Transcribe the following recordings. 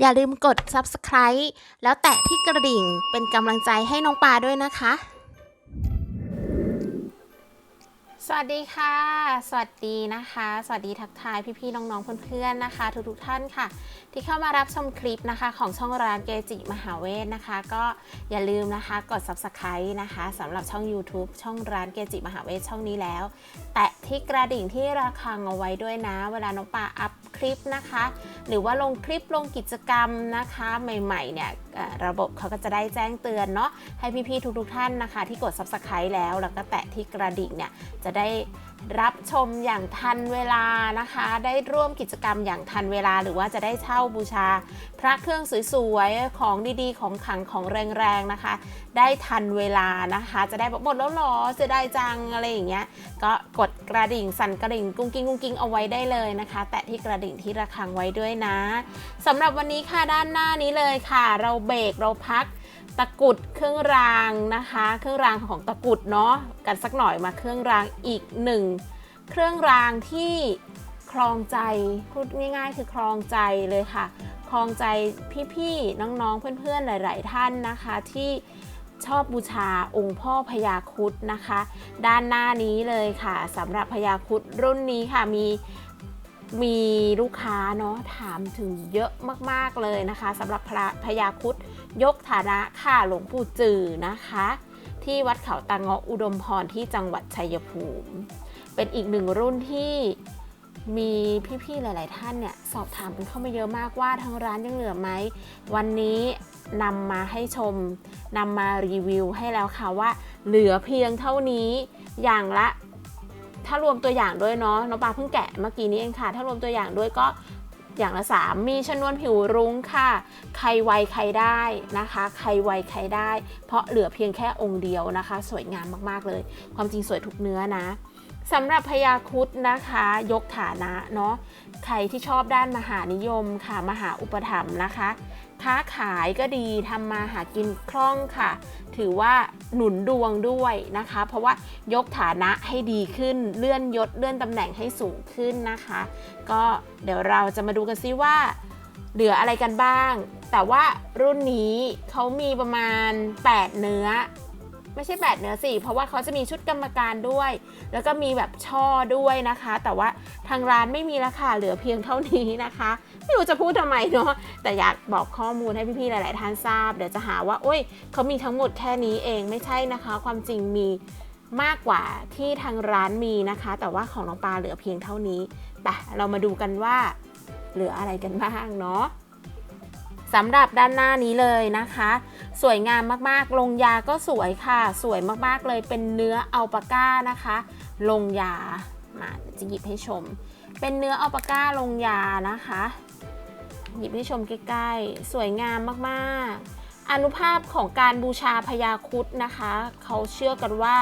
อย่าลืมกด subscribe แล้วแตะที่กระดิ่งเป็นกำลังใจให้น้องปลาด้วยนะคะ สวัสดีค่ะ สวัสดีนะคะ สวัสดีทักทายพี่ๆน้องๆเพื่อนๆนะคะ ทุกๆท่านค่ะ ที่เข้ามารับชมคลิปนะคะของช่องร้านเกจิมหาเวทนะคะ ก็อย่าลืมนะคะกด subscribe นะคะสำหรับช่อง YouTube ช่องร้านเกจิมหาเวทช่องนี้แล้ว แตะที่กระดิ่งที่ระฆังเอาไว้ด้วยนะ เวลาน้องปลาอัพ คลิปนะคะ หรือว่าลงคลิปลงกิจกรรมนะคะใหม่ๆเนี่ยระบบเขาก็จะได้แจ้งเตือนเนาะให้พี่ๆทุกๆท่านนะคะ ที่กด subscribe แล้ว แล้วก็แตะที่กระดิ่งเนี่ยจะได้รับชมอย่างทันเวลานะคะ ได้ร่วมกิจกรรมอย่างทันเวลา หรือว่าจะได้เช่าบูชา พระเครื่องสวยๆ ของดีๆ ของขังของแรงๆนะคะ ได้ทันเวลานะคะ จะได้แบบหมดแล้วเหรอเสียดายจังอะไรอย่างเงี้ยก็กดกระดิ่งสั่นกระดิ่งกุ้งกิ้งกุ้งกิ้งเอาไว้ได้เลยนะคะ แตะที่กระดิ่งที่ระฆังไว้ด้วยนะสำหรับวันนี้ค่ะด้านหน้านี้เลยค่ะ เราเบรกเราพักตะกุดเครื่องรางนะคะ เครื่องรางของตะกุดเนาะกันสักหน่อยมาเครื่องรางอีกหนึ่งเครื่องรางที่คลองใจพูดง่ายๆ คือคลองใจเลยค่ะ คลองใจพี่ๆน้องๆเพื่อนๆหลาย ๆ ท่านนะคะที่ชอบบูชาองค์พ่อพญาคุดนะคะ ด้านหน้านี้เลยค่ะสำหรับพญาคุดรุ่นนี้ค่ะมี มีลูกค้าเนาะถามถึงเยอะมากๆเลยนะคะสำหรับพระพญาคุดยกฐานะค่ะหลวงปู่จือนะคะ ที่วัดเขาตางเงาะอุดมพรที่จังหวัดชัยภูมิ เป็นอีกหนึ่งรุ่นที่มีพี่ๆหลาย ๆ ท่านเนี่ยสอบถามกันเข้ามาเยอะมากว่าทางร้านยังเหลือไหม วันนี้นำมาให้ชมนำมารีวิวให้แล้วค่ะว่าเหลือเพียงเท่านี้อย่างละ ถ้ารวมตัวอย่างด้วยเนาะน้องปลาเพิ่งแกะเมื่อกี้นี้เองค่ะ ถ้ารวมตัวอย่างด้วยก็อย่างละ 3 มีชนวนผิวรุ้งค่ะ ใครไวใครได้นะคะ ใครไวใครได้ เพราะเหลือเพียงแค่องค์เดียวนะคะ สวยงามมากๆเลย ความจริงสวยทุกเนื้อนะ สำหรับพญาครุดนะคะ ยกฐานะเนาะใครที่ชอบด้านมหานิยมค่ะ มหาอุปถัมภ์นะคะ ค้าขายก็ดีทำมาหากินคล่องค่ะ ถือว่าหนุนดวงด้วยนะคะ เพราะว่ายกฐานะให้ดีขึ้นเลื่อนยศเลื่อนตำแหน่งให้สูงขึ้นนะคะ ก็เดี๋ยวเราจะมาดูกันซิว่า เหลืออะไรกันบ้าง แต่ว่ารุ่นนี้เขามีประมาณ 8 เนื้อ ไม่ใช่8เนื้อสิเพราะว่าเขาจะมีชุดกรรมการด้วย แล้วก็มีแบบช่อด้วยนะคะ แต่ว่าทางร้านไม่มีราคาเหลือเพียงเท่านี้นะคะ ไม่รู้จะพูดทำไมเนาะแต่อยากบอกข้อมูลให้พี่ๆหลาย ๆ ท่านทราบ เดี๋ยวจะหาว่าโอ้ยเขามีทั้งหมดแค่นี้เองไม่ใช่นะคะ ความจริงมีมากกว่าที่ทางร้านมีนะคะ แต่ว่าของน้องปลาเหลือเพียงเท่านี้แต่เรามาดูกันว่าเหลืออะไรกันบ้างเนาะ สำหรับด้านหน้านี้เลยนะคะ สวยงามมากๆ ลงยาก็สวยค่ะ สวยมากๆเลยเป็นเนื้ออัลปาก้านะคะ ลงยามาจะหยิบให้ชม เป็นเนื้ออัลปาก้าลงยานะคะ หยิบให้ชมใกล้ๆ สวยงามมากๆ อนุภาพของการบูชาพญาครุดนะคะ เขาเชื่อกันว่า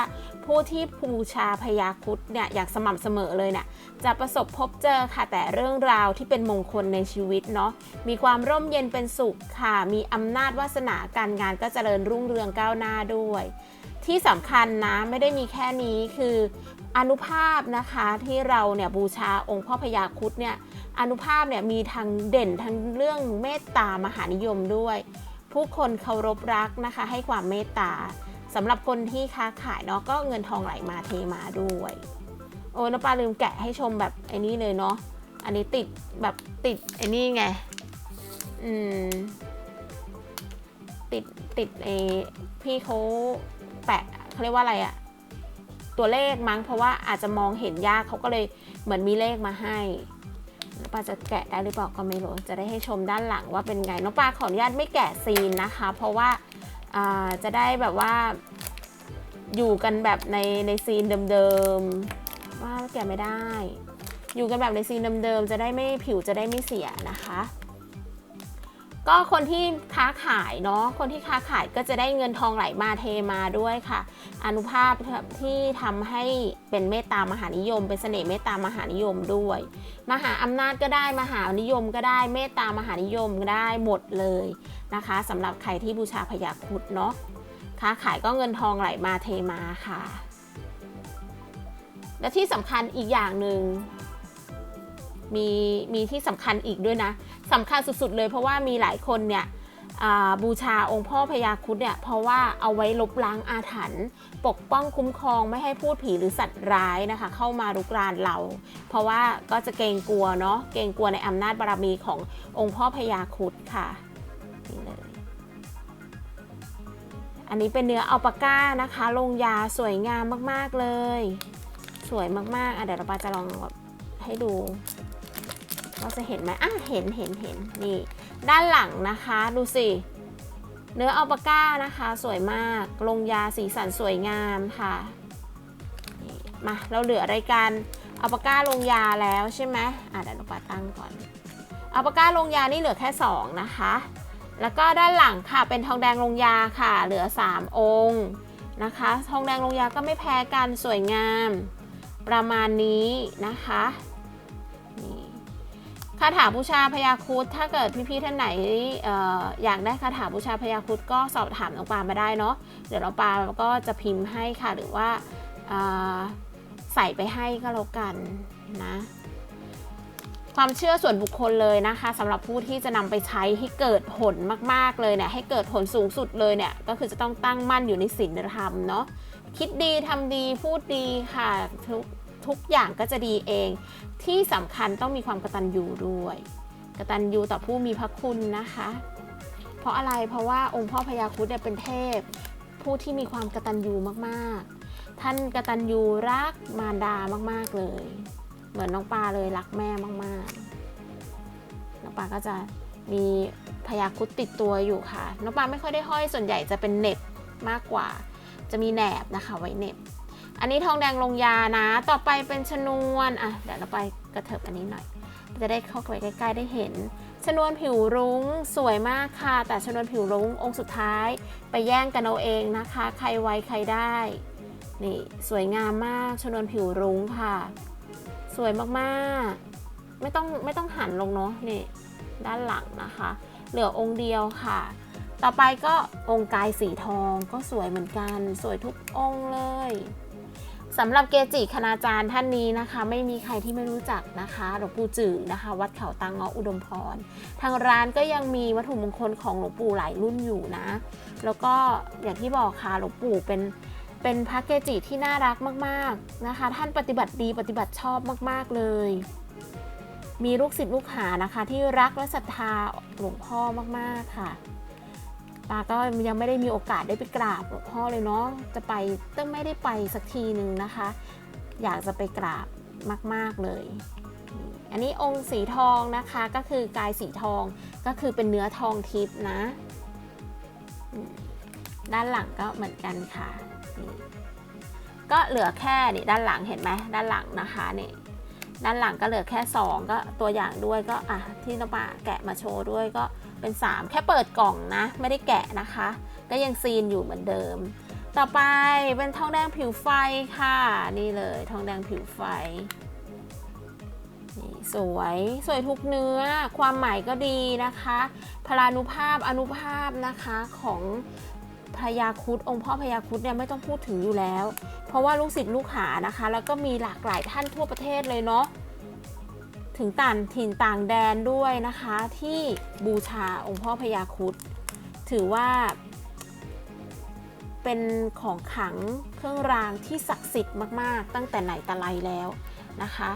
ผู้ที่บูชาพญาครุดเนี่ยอย่างสม่ำเสมอเลยเนี่ยจะประสบพบเจอค่ะแต่เรื่องราวที่เป็นมงคลในชีวิตเนาะมีความร่มเย็นเป็นสุขค่ะ มีอำนาจวาสนาการงานก็เจริญรุ่งเรืองก้าวหน้าด้วย ที่สำคัญนะไม่ได้มีแค่นี้คืออนุภาพนะคะที่เราเนี่ยบูชาองค์พ่อพญาครุดเนี่ยอนุภาพเนี่ยมีทั้งเด่นทั้งเรื่องเมตตามหานิยมด้วย ผู้คนเคารพรักนะคะ ให้ความเมตตาสำหรับคนที่ค้าขายเนาะก็เงินทองไหลมาเทมาด้วย โอ้น้องปลาลืมแกะให้ชมแบบไอ้นี่เลยเนาะอันนี้ติดแบบติดไอ้นี่ไงอืมติดติดไอ้พี่เขาแปะเขาเรียกว่าอะไรอะตัวเลขมั้งเพราะว่าอาจจะมองเห็นยากเขาก็เลยเหมือนมีเลขมาให้ ปลาจะแกะได้หรือเปล่าก็ไม่รู้ จะได้ให้ชมด้านหลังว่าเป็นไง น้องปลาขออนุญาตไม่แกะซีนนะคะ เพราะว่าอ่าจะได้แบบว่า อยู่กันแบบในในซีนเดิมๆ ว่าแกะไม่ได้ อยู่กันแบบในซีนเดิมๆ จะได้ไม่ผิวจะได้ไม่เสียนะคะ ก็คนที่ค้าขายเนาะคนที่ค้าขายก็จะได้เงินทองไหลมาเทมาด้วยค่ะ อนุภาพที่ทำให้เป็นเมตตามหานิยม เป็นเสน่ห์เมตตามหานิยมด้วย มหาอำนาจก็ได้มหานิยมก็ได้เมตตามหานิยมก็ได้หมดเลยนะคะสำหรับใครที่บูชาพญาครุดเนาะค้าขายก็เงินทองไหลมาเทมาค่ะ และที่สำคัญอีกอย่างหนึ่ง มีมีที่สำคัญอีกด้วยนะสำคัญสุดๆเลย เพราะว่ามีหลายคนเนี่ยบูชาองค์พ่อพญาครุดเนี่ยเพราะว่าเอาไว้ลบล้างอาถรรพ์ปกป้องคุ้มครองไม่ให้พูดผีหรือสัตว์ร้ายนะคะ เข้ามารุกรานเรา เพราะว่าก็จะเกรงกลัวเนาะเกรงกลัวในอำนาจบารมีขององค์พ่อพญาครุดค่ะนี่เลยอันนี้เป็นเนื้ออัลปาก้านะคะ ลงยาสวยงามมากๆเลย สวยมากๆอะเดี๋ยวเราปาจะลองแบบให้ดู ว่าจะเห็นไหมอะเห็นเห็นเห็นนี่ ด้านหลังนะคะ ดูสิ เนื้ออัลปาก้านะคะ สวยมาก ลงยาสีสันสวยงามค่ะนี่มา เราเหลืออะไรกันอัลปาก้าลงยาแล้วใช่ไหมอะเดี๋ยวเราปาตั้งก่อน อัลปาก้าลงยานี่เหลือแค่สองนะคะ แล้วก็ด้านหลังค่ะ เป็นทองแดงลงยาค่ะ เหลือ 3 องค์นะคะ ทองแดงลงยาก็ไม่แพ้กันสวยงาม ประมาณนี้นะคะ คาถาบูชาพยาคุดถ้าเกิดพี่ๆท่านไหนออยากได้คาถาบูชาพยาคุดก็สอบถามน้องปามาได้เนาะเดี๋ยวน้องปาก็จะพิมพ์ให้ค่ะหรือว่าใส่ไปให้ก็แล้วกันนะความเชื่อส่วนบุคคลเลยนะคะสำหรับผู้ที่จะนำไปใช้ให้เกิดผลมากๆเลยเนี่ยให้เกิดผลสูงสุดเลยเนี่ยก็คือจะต้องตั้งมั่นอยู่ในศีลธรรมเนาะคิดดีทำดีพูดดีค่ะทุก ทุกอย่างก็จะดีเอง ที่สำคัญต้องมีความกระตัญญูด้วย กระตัญญูต่อผู้มีพระคุณนะคะ เพราะอะไรเพราะว่าองค์พ่อพญาครุฑเนี่ยเป็นเทพ ผู้ที่มีความกระตัญญูมากๆ ท่านกระตัญญูรักมารดามากๆเลย เหมือนน้องปลาเลยรักแม่มากๆ น้องปลาก็จะมีพยาคุดติดตัวอยู่ค่ะ น้องปลาไม่ค่อยได้ห้อยส่วนใหญ่จะเป็นเน็บมากกว่า จะมีแหนบนะคะไว้เน็บ อันนี้ทองแดงลงยานะ ต่อไปเป็นชนวนอะเดี๋ยวเราไปกระเถิบอันนี้หน่อย จะได้เข้าไปใกล้ๆได้เห็น ชนวนผิวรุ้งสวยมากค่ะ แต่ชนวนผิวรุ้งองค์สุดท้าย ไปแย่งกันเอาเองนะคะ ใครไวใครได้ นี่สวยงามมากชนวนผิวรุ้งค่ะ สวยมากๆ ไม่ต้องไม่ต้องหันลงเนาะนี่ด้านหลังนะคะ เหลือองค์เดียวค่ะต่อไปก็องค์กายสีทองก็สวยเหมือนกัน สวยทุกองค์เลย สำหรับเกจิคณาจารย์ท่านนี้นะคะ ไม่มีใครที่ไม่รู้จักนะคะหลวงปู่จือนะคะ วัดเขาตังเงาะอุดมพร ทางร้านก็ยังมีวัตถุมงคลของหลวงปู่หลายรุ่นอยู่นะ แล้วก็อย่างที่บอกค่ะหลวงปู่เป็นเป็นพระเกจิที่น่ารักมาก ๆนะคะ ท่านปฏิบัติดีปฏิบัติชอบมาก ๆ เลย มีลูกศิษย์ลูกหานะคะ ที่รักและศรัทธาหลวงพ่อมาก ๆ ค่ะ ปาก็ยังไม่ได้มีโอกาสได้ไปกราบหลวงพ่อเลยเนาะจะไปแต่ไม่ได้ไปสักทีหนึ่งนะคะ อยากจะไปกราบมาก ๆเลย อันนี้องค์สีทองนะคะก็คือกายสีทองก็คือเป็นเนื้อทองทิพย์นะ ด้านหลังก็เหมือนกันค่ะก็เหลือแค่นี่ด้านหลังเห็นไหมด้านหลังนะคะนี่ด้านหลังก็เหลือแค่ 2 ก็ตัวอย่างด้วยก็อะที่น้องปาแกะมาโชว์ด้วยก็ เป็น 3 แค่เปิดกล่องนะ ไม่ได้แกะนะคะ ก็ยังซีนอยู่เหมือนเดิม ต่อไปเป็นทองแดงผิวไฟค่ะ นี่เลยทองแดงผิวไฟนี่สวยสวยทุกเนื้อความหมายก็ดีนะคะพลานุภาพอนุภาพนะคะของพญาคุดองค์พ่อพญาคุดเนี่ยไม่ต้องพูดถึงอยู่แล้ว เพราะว่าลูกศิษย์ลูกหานะคะ แล้วก็มีหลากหลายท่านทั่วประเทศเลยเนาะ ถึงต่างถิ่นต่างแดนด้วยนะคะ ที่บูชาองค์พ่อพญาครุดถือว่าเป็นของขังเครื่องรางที่ศักดิ์สิทธิ์มาก ๆ ตั้งแต่ไหนแต่ไรแล้วนะคะ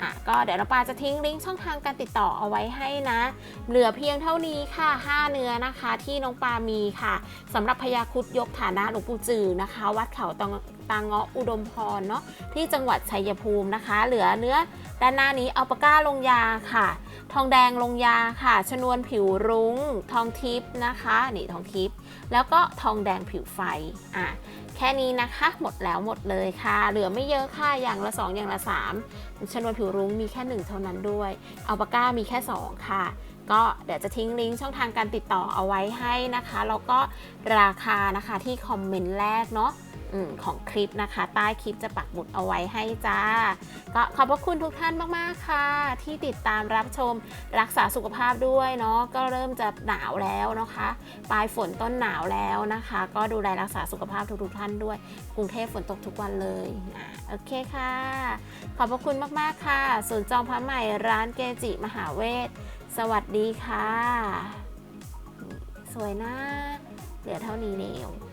อะก็เดี๋ยวเราปาจะทิ้งลิงก์ช่องทางการติดต่อเอาไว้ให้นะ เหลือเพียงเท่านี้ค่ะ 5 เนื้อนะคะ ที่น้องปามีค่ะสำหรับพญาครุดยกฐานะหลวงปู่จือนะคะ วัดเขาตาง ตางเงาะอุดมพรเนาะที่จังหวัดชัยภูมินะคะ เหลือเนื้อด้านหน้านี้เอาปากก้าลงยาค่ะ ทองแดงลงยาค่ะ ชนวนผิวรุง้ง ทองทิพย์นะคะนี่ทองทิพย์แล้วก็ทองแดงผิวไฟอะแค่นี้นะคะหมดแล้วหมดเลยค่ะ เหลือไม่เยอะค่ะอย่างละ 2 อย่างละ 3 ชนวนผิวรุ้งมีแค่ 1 เท่านั้นด้วยอัลปาก้ามีแค่ 2 ค่ะก็เดี๋ยวจะทิ้งลิงก์ช่องทางการติดต่อเอาไว้ให้นะคะ แล้วก็ราคานะคะที่คอมเมนต์แรกเนาะ อของคลิปนะคะ ใต้คลิปจะปักหมุดเอาไว้ให้จ้า ก็ขอบพระคุณทุกท่านมากๆค่ะ ที่ติดตามรับชมรักษาสุขภาพด้วยเนาะก็เริ่มจะหนาวแล้วนะคะ ปลายฝนต้นหนาวแล้วนะคะ ก็ดูแลรักษาสุขภาพทุกๆท่านด้วย กรุงเทพฝนตกทุกวันเลยอะโอเคค่ะ ขอบพระคุณมากๆค่ะศูนย์จองพระใหม่ร้านเกจิมหาเวทสวัสดีค่ะ สวยนะเหลือเท่านี้แล้ว